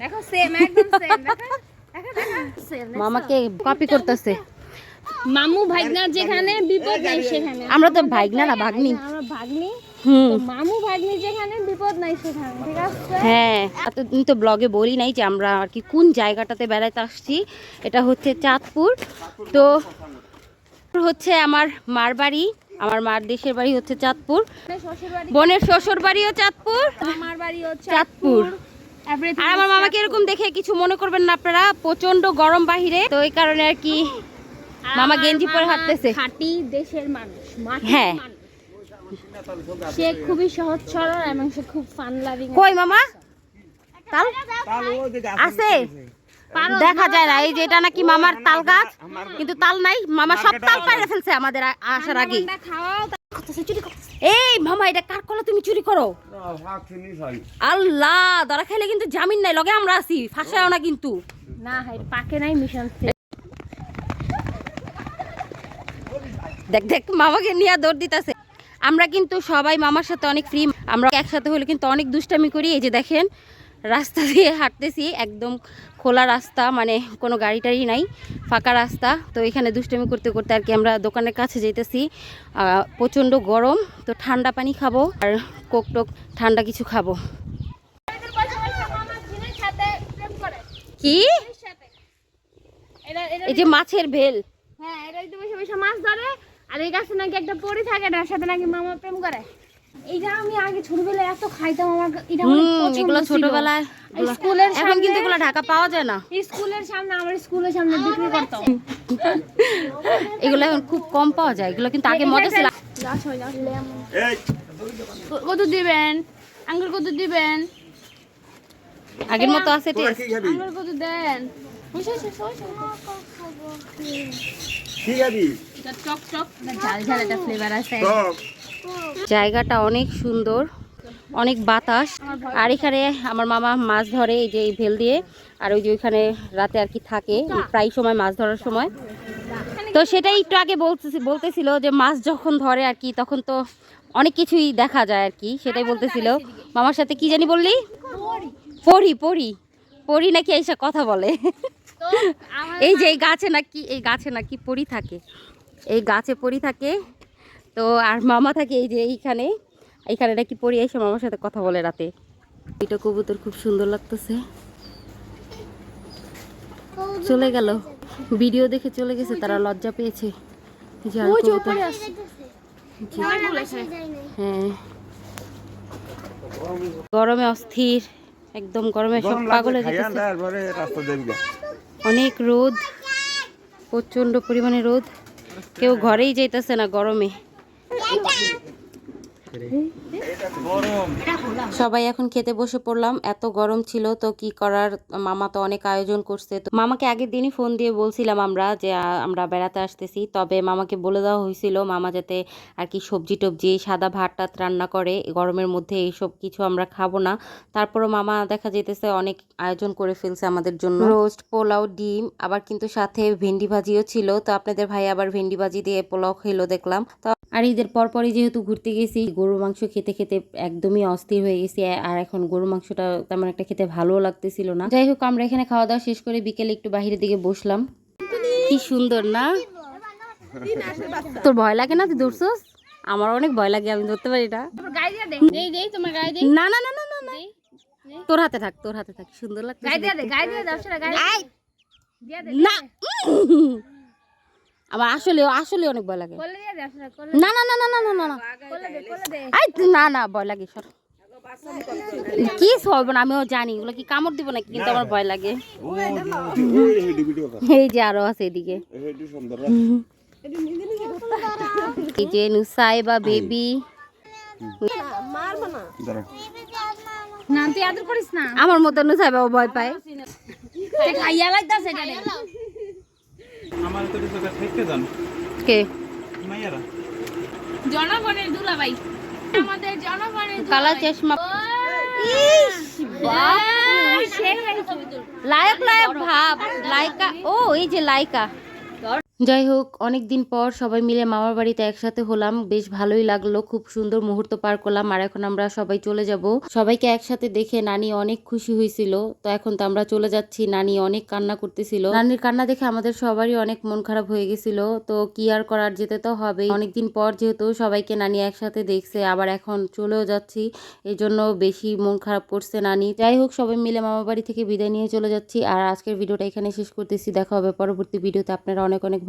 দেখো সেম একদম সেম দেখো মামাকে কপি করতেছে। মামু ভাগনা যেখানে বিপদ নাই সেখানে। আমরা তো ভাইগনা না ভাগ্নি। আমরা ভাগ্নি। হুম। মামু ভাগ্নি যেখানে বিপদ নাই সেখানে ঠিক আছে? হ্যাঁ এতদিন তো ব্লগে বলি নাই যে আমরা আর কি কোন জায়গাটাতে বেড়াতে আসছি। এটা হচ্ছে চাঁদপুর। তো হচ্ছে আমার মার বাড়ি আমার মার দেশের বাড়ি হচ্ছে চাঁদপুর। বোনের শ্বশুর বাড়িও চাঁদপুর। আমার বাড়ি চাঁদপুর। আর আমার মামাকে এরকম দেখে কিছু মনে করবেন না আপনারা প্রচণ্ড গরম বাহিরে। তো এই কারণে আর কি মামা গেঞ্জি পরে হাঁটতেছে। খাঁটি দেশের মানুষ হ্যাঁ। সে খুবই সহজ সরল এবং সে খুব ফান লাভিং কই মামা? তাল আছে। দেখা যায় না এই যে এটা নাকি মামার তাল গাছ কিন্তু তাল নাই। মামা সব তাল পাইরে ফেলছে আমাদের আ- আসার আগে খাওয়াও এই মামা এটা কার কলা তুমি চুরি করো? আল্লাহ ধরা খাইলে কিন্তু জামিন নাই লগে আমরা আছি ফাঁসাও না কিন্তু। না হাই পাকে নাই মিশন দেখ দেখ মামাকে নিয়ে দৌড় দিতেছে। আমরা কিন্তু সবাই মামার সাথে অনেক ফ্রি আমরা একসাথে হলে কিন্তু অনেক দুষ্টামি করি এই যে দেখেন। রাস্তা দিয়ে হাঁটতেছি, একদম খোলা রাস্তা মানে কোনো গাড়ি টাড়ি নাই, ফাঁকা রাস্তা। তো এখানে দুষ্টামি করতে করতে আর কি আমরা দোকানের কাছে যেতেছি। প্রচণ্ড গরম, তো ঠান্ডা পানি খাব আর কোক টোক ঠান্ডা কিছু খাব। কি? এই যে মাছের ভেল। হ্যাঁ এটা মাছ ধরে, আর এই গাছে নাকি একটা পরি থাকে না সাথে নাকি মামা প্রেম করে। এইটা আমি আগে ছোটবেলায় এত খাইতাম আমার এটা অনেক পছন্দ এগুলো। ছোটবেলায়। স্কুলের এখন কিন্তু এগুলো ঢাকা পাওয়া যায় না। স্কুলের সামনে আমার স্কুলের সামনে বিক্রি করতাম এগুলো এখন খুব কম পাওয়া যায় এগুলো কিন্তু আগে মজা ছিল। কত দিবেন আঙ্গুর কত দিবেন। আগের মতো আছে টেস্ট আঙ্গুর কত দেন। ঠিক আছে চক চক ঝাল ঝাল একটা ফ্লেভার আছে। জায়গাটা অনেক সুন্দর, অনেক বাতাস। আর এখানে আমার মামা মাছ ধরে এই যে এই ভেল দিয়ে, আর ওই যে ওইখানে রাতে আর কি থাকে প্রায় সময় মাছ ধরার সময়। তো সেটাই একটু আগে বলতেছি, বলতেছিল যে মাছ যখন ধরে আর কি, তখন তো অনেক কিছুই দেখা যায় আর কি, সেটাই বলতেছিল। মামার সাথে কি জানি বললি? পড়ি পড়ি পড়ি নাকি এইসব কথা বলে। এই যে এই গাছে নাকি, এই গাছে নাকি পরি থাকে, এই গাছে পড়ি থাকে তো আর মামা থাকে এই যে এইখানে। এইখানে নাকি পরি এসে মামার সাথে কথা বলে রাতে। এটা কবুতর খুব সুন্দর লাগতেছে। চলে গেল। ভিডিও দেখে চলে গেছে তারা লজ্জা পেয়েছে হ্যাঁ। গরমে অস্থির একদম গরমে সব পাগল হয়ে অনেক রোদ প্রচণ্ড পরিমাণে রোদ। কেউ ঘরেই যাইতেছে না গরমে। সবাই এখন খেতে বসে পড়লাম, এত গরম ছিল তো কি করার, মামা তো অনেক আয়োজন করছে তো। মামাকে আগের দিনই ফোন দিয়ে বলছিলাম আমরা যে আমরা বেড়াতে আসতেছি, তবে মামাকে বলে দেওয়া হয়েছিল, মামা যাতে আর কি সবজি টবজি, সাদা ভাত টাত রান্না করে গরমের মধ্যে এইসব কিছু আমরা খাব না। তারপরও মামা দেখা যেতেছে অনেক আয়োজন করে ফেলছে আমাদের জন্য। রোস্ট পোলাও, ডিম, আবার কিন্তু সাথে ভেন্ডি ভাজিও ছিল। তো আপনাদের ভাই আবার ভেন্ডি ভাজি দিয়ে পোলাও খেলো দেখলাম। তো আর ঈদের পরপরই যেহেতু ঘুরতে গেছি গরুর মাংস খেতে খেতে একদমই অস্থির হয়ে গেছি আর এখন গরুর মাংসটা তেমন একটা খেতে ভালোও লাগতেছিল না। যাই হোক আমরা এখানে খাওয়া দাওয়া শেষ করে বিকেলে একটু বাইরের দিকে বসলাম। কি সুন্দর না? তোর ভয় লাগে না তুই ধরছস আমার অনেক ভয় লাগে আমি ধরতে পারি না। না না না না না না। তোর হাতে থাক তোর হাতে থাক সুন্দর লাগছে না। আমার আসলে আসলে অনেক ভয় লাগে। না না না না না না না না। আই না না ভয় লাগে সর। কি সরব না আমিও জানি ওগুলো কি কামড় দিব নাকি কিন্তু আমার ভয় লাগে। এই যে আরও আছে এদিকে। এই যে নুসাইবা বেবি। দাঁড়া না তুই আদর আমার মতো নুসাইবা ভয় পায়। খাইয়া লাগতাছে আমার তো কিছু থেকে যান কে? মাইয়ারা। জনগণের দুলাভাই। আমাদের জনগণের কালা চশমা। ইস, বাপ। লায়ক লায়ক ভাব। লাইকা ও এই যে লাইকা যাই হোক অনেক দিন পর সবাই মিলে মামার বাড়িতে একসাথে হলাম। বেশ ভালোই লাগল, খুব সুন্দর মুহূর্ত পার করলাম, আর এখন আমরা সবাই চলে যাব। সবাইকে একসাথে দেখে নানি অনেক খুশি হয়েছিল। তো এখন তো আমরা চলে যাচ্ছি, নানি অনেক কান্না করতেছিল। নানির কান্না দেখে আমাদের সবারই অনেক মন খারাপ হয়ে গেছিল। তো কি আর করার, যেতে তো হবে অনেকদিন পর যেহেতু সবাইকে নানি একসাথে দেখছে, আবার এখন চলেও যাচ্ছি। এই জন্য বেশি মন খারাপ করছে নানি। যাই হোক সবাই মিলে মামা বাড়ি থেকে বিদায় নিয়ে চলে যাচ্ছি। আর আজকের ভিডিওটা এখানে শেষ করতেছি। দেখা হবে পরবর্তী ভিডিওতে। আপনারা অনেক অনেক